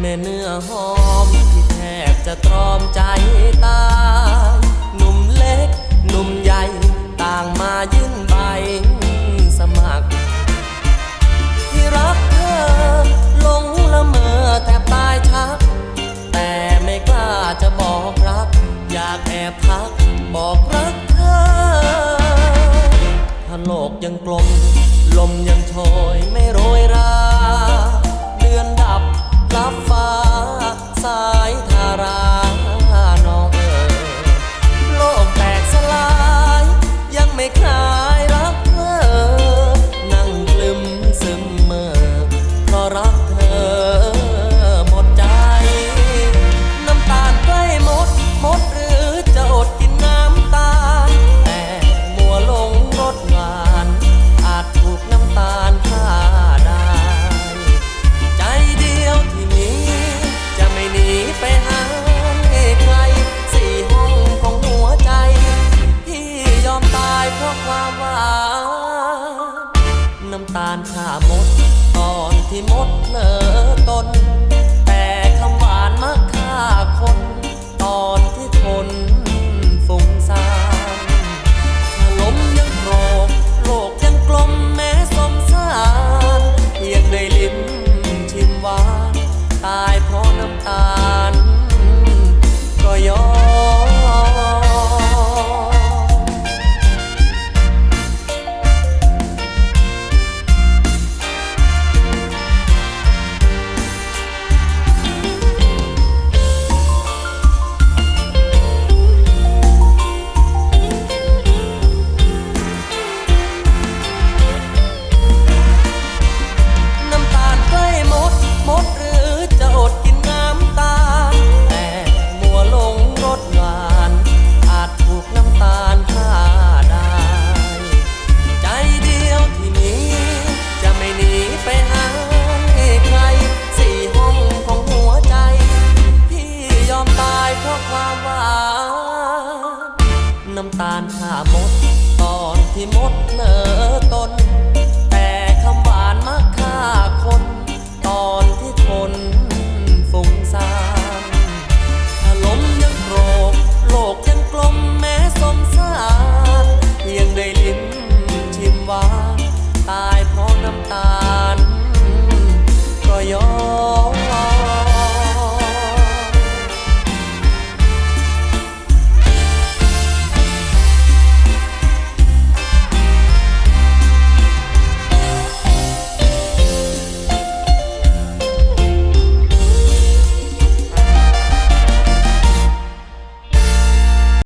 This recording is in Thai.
แม่เนื้อหอมที่แทบจะตรอมใจตายหนุ่มเล็กหนุ่มใหญ่ต่างมายื่นใบสมัคร ที่รักเธอหลงละเมอแทบตายชัก แต่ไม่กล้าจะบอกรัก อยากแอบทักบอกรักเธอถ้าโลกยังกลมลมยังโชยไม่โรยานน้ำตาลข้ามด ตอนที่มดเลอตน แต่คำหวานมาฆ่าคน ตอนที่คนฟุ้งซ่านลมยังโกรกโลกยังกลมแม้สมสารเพียงได้ลิ้มชิมหวาน ตายเพราะน้ำตาาความหวานน้ำตาลข่ามด ตอนที่หมดเหนอตน